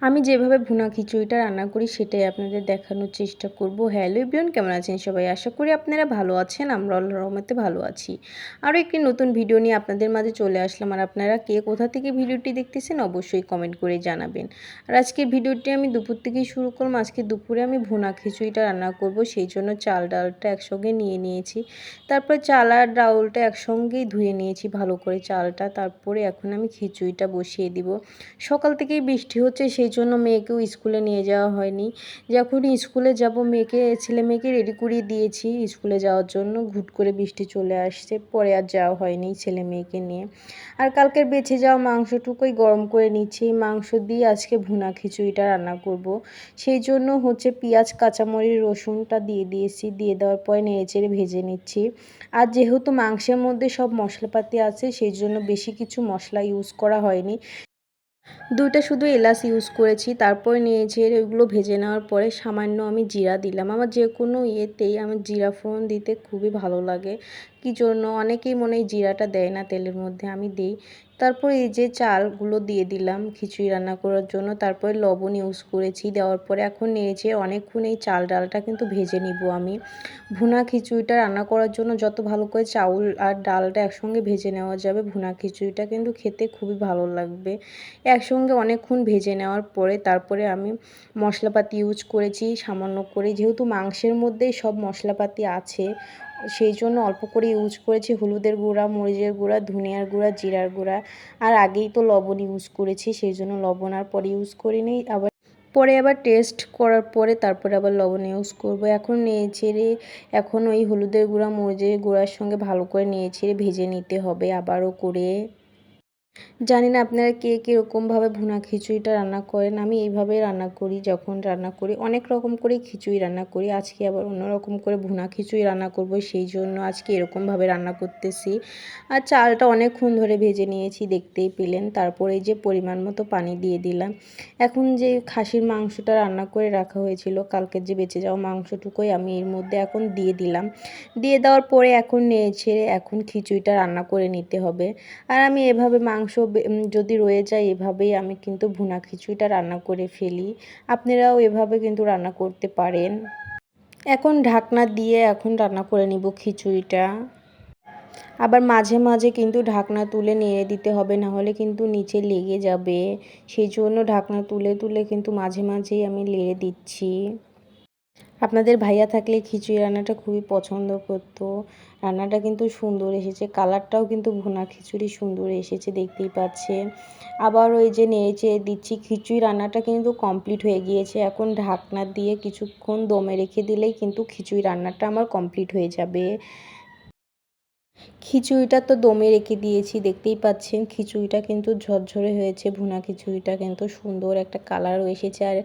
আমি যেভাবে ভুনা খিচুড়িটা রান্না করি সেটাই আপনাদের দেখানোর চেষ্টা করব। হ্যালো ইবিয়ন কেমন আছেন সবাই? আশা করি আপনারা ভালো আছেন, আমরা আল্লাহ রহমতে ভালো আছি। আরও একটি নতুন ভিডিও নিয়ে আপনাদের মাঝে চলে আসলাম। আর আপনারা কে কোথা থেকে ভিডিওটি দেখতেছেন অবশ্যই কমেন্ট করে জানাবেন। আর আজকের ভিডিওটি আমি দুপুর থেকেই শুরু করলাম আজকে দুপুরে আমি ভুনা খিচুড়িটা রান্না করব। সেই জন্য চাল ডালটা একসঙ্গে নিয়ে নিয়েছি। তারপর চাল আর ডাউলটা একসঙ্গেই ধুয়ে নিয়েছি ভালো করে চালটা। তারপরে এখন আমি খিচুড়িটা বসিয়ে দিব। সকাল থেকেই বৃষ্টি হচ্ছে, সেই জন্য মেয়েকেও স্কুলে নিয়ে যাওয়া হয়নি। যখন স্কুলে যাব, মেয়েকে, ছেলে মেয়েকে রেডি করিয়ে দিয়েছি স্কুলে যাওয়ার জন্য। ঘুট করে বৃষ্টি চলে আসছে, পরে আর যাওয়া হয়নি ছেলে মেয়েকে নিয়ে। আর কালকের বেঁচে যাওয়া মাংসটুকুই গরম করে নিচ্ছি। মাংস দিয়ে আজকে ভুনা খিচুড়িটা রান্না করব। সেই জন্য হচ্ছে পেঁয়াজ, কাঁচামরিচ, রসুনটা দিয়ে দিয়েছি। দিয়ে দেওয়ার পরে নেড়ে চেড়ে ভেজে নিচ্ছি। আর যেহেতু মাংসের মধ্যে সব মশলাপাতি আছে, সেই জন্য বেশি কিছু মশলা ইউজ করা হয়নি। দুইটা শুধু এলাচ ইউজ করেছি, তারপরে নিয়েছি ওইগুলো ভেজে নেওয়ার পরে সামান্য আমি জিরা দিলাম। আমার যে কোনো ইয়েতেই আমার জিরা ফোড়ন দিতে খুবই ভালো লাগে। কি জন্য? অনেকেই মনে হয় জিরাটা দেয় না তেলের মধ্যে, আমি দিই। তারপর এই যে চালগুলো দিয়ে দিলাম খিচুড়ি রান্না করার জন্য, তারপরে লবণ ইউজ করেছি, দেওয়ার পরে এখন নিয়েছে অনেকক্ষণ এই চাল ডালটা কিন্তু ভেজে নিব আমি। ভুনা খিচুড়িটা রান্না করার জন্য যত ভালো করে চাউল আর ডালটা একসঙ্গে ভেজে নেওয়া যাবে, ভুনা খিচুড়িটা কিন্তু খেতে খুবই ভালো লাগবে। একসঙ্গে অনেকক্ষণ ভেজে নেওয়ার পরে তারপরে আমি মশলাপাতি ইউজ করেছি, সামান্য করে যেহেতু মাংসের মধ্যেই সব মশলাপাতি আছে সেই জন্য অল্প করে ইউজ করেছি হলুদের গুঁড়া, মরিচের গুঁড়া, ধনিয়ার গুঁড়া, জিরার গুঁড়া। আর আগেই তো লবণ ইউজ করেছি, সেই জন্য লবণ আর পরে ইউজ করিনি। আবার পরে আবার টেস্ট করার পরে তারপরে আবার লবণ ইউজ করব। এখন নিয়ে ছেড়ে এখন ওই হলুদের গুঁড়া, মরিচের গুঁড়ার সঙ্গে ভালো করে নিয়ে ছেড়ে ভেজে নিতে হবে। আবারও করে জানি না আপনারা কে কীরকমভাবে ভুনা খিচুড়িটা রান্না করেন। আমি এইভাবেই রান্না করি, যখন রান্না করি, অনেক রকম করে খিচুড়ি রান্না করি। আজকে আবার অন্যরকম করে ভুনা খিচুড়ি রান্না করব, সেই জন্য আজকে এরকমভাবে রান্না করতেছি। আর চালটা অনেকক্ষণ ধরে ভেজে নিয়েছি, দেখতেই পেলেন। তারপরে যে পরিমাণ মতো পানি দিয়ে দিলাম। এখন যে খাসির মাংসটা রান্না করে রাখা হয়েছিল, কালকের যে বেঁচে যাওয়া মাংসটুকুই আমি এর মধ্যে এখন দিয়ে দিলাম। দিয়ে দেওয়ার পরে এখন নিয়ে ছেড়ে এখন খিচুড়িটা রান্না করে নিতে হবে। আর আমি এভাবে মাংস যদি রয়ে যায় এভাবেই আমি কিন্তু ভুনা খিচুড়িটা রান্না করে ফেলি। আপনারাও এভাবে কিন্তু রান্না করতে পারেন। এখন ঢাকনা দিয়ে এখন রান্না করে নিব খিচুড়িটা। আবার মাঝে মাঝে কিন্তু ঢাকনা তুলে নেড়ে দিতে হবে, না হলে কিন্তু নিচে লেগে যাবে। সেই জন্য ঢাকনা তুলে তুলে কিন্তু মাঝে মাঝেই আমি লেড়ে দিচ্ছি। আপনাদের ভাইয়া থাকলে খিচুড়ি রান্নাটা খুবই পছন্দ করতো। রান্নাটা কিন্তু সুন্দর এসেছে। কালারটাও কিন্তু ভুনা খিচুড়ি সুন্দর এসেছে, দেখতেই পাচ্ছেন। আবার ওই যে নেড়েচে দিচ্ছি, খিচুড়ি রান্নাটা কিন্তু কমপ্লিট হয়ে গিয়েছে। এখন ঢাকনা দিয়ে কিছুক্ষণ দমে রেখে দিলেই কিন্তু খিচুড়ি রান্নাটা আমার কমপ্লিট হয়ে যাবে। খিচুড়িটা তো দমে রেখে দিয়েছি, দেখতেই পাচ্ছেন খিচুড়িটা কিন্তু ঝরঝরে হয়েছে, ভুনা খিচুড়িটা কিন্তু সুন্দর একটা কালারও এসেছে। আর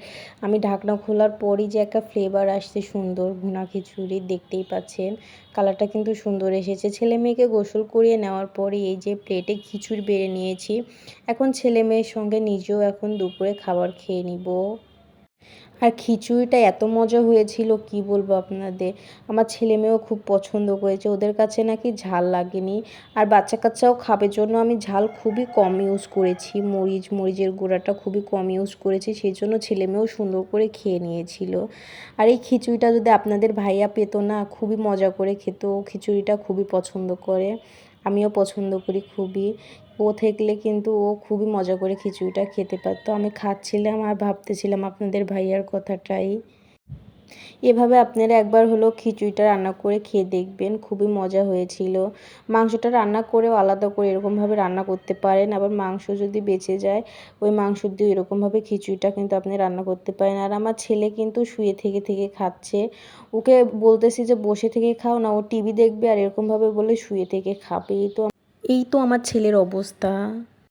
আমি ঢাকনা খোলার পরই যে একটা ফ্লেভার আসছে সুন্দর ভুনা খিচুড়ি, দেখতেই পাচ্ছেন কালারটা কিন্তু সুন্দর এসেছে। ছেলে মেয়েকে গোসল করিয়ে নেওয়ার পরে এই যে প্লেটে খিচুড়ি বেড়ে নিয়েছি, এখন ছেলে মেয়ের সঙ্গে নিজেও এখন দুপুরে খাবার খেয়ে নিব। আর খিচুড়িটা এত মজা হয়েছিল, কি বলব আপনাদের? আমার ছেলে মেয়েও খুব পছন্দ করেছে, ওদের কাছে নাকি ঝাল লাগেনি। আর বাচ্চা কাচ্চাও খাবে জন্য আমি ঝাল খুবই কম ইউজ করেছি, মরিচ, মরিচের গুঁড়াটা খুবই কম ইউজ করেছি, সেই জন্য ছেলে মেয়েও সুন্দর করে খেয়ে নিয়েছিল। আর এই খিচুড়িটা যদি আপনাদের ভাইয়া পেতো না, খুবই মজা করে খেত খিচুড়িটা খুবই পছন্দ করে। আমিও পছন্দ করি খুবই। ও থাকলে কিন্তু ও খুবই মজা করে খিচুড়িটা খেতে পারতো। আমি খাচ্ছিলাম আর ভাবতেছিলাম আপনাদের ভাইয়ার কথাটাই। এভাবে আপনারা একবার হলো খিচুড়িটা রান্না করে খেয়ে দেখবেন, খুবই মজা হয়েছিল। মাংসটা রান্না করেও আলাদা করে এরকমভাবে রান্না করতে পারেন, আবার মাংস যদি বেঁচে যায়, ওই মাংস দিয়ে এরকমভাবে খিচুড়িটা কিন্তু আপনি রান্না করতে পারেন। আর আমার ছেলে কিন্তু শুয়ে থেকে থেকে খাচ্ছে। ওকে বলতেছি যে, বসে থেকে খাও না, ও টিভি দেখবে আর এরকমভাবে বলে শুয়ে থেকে খাবে। এই তো এই তো আমার ছেলের অবস্থা।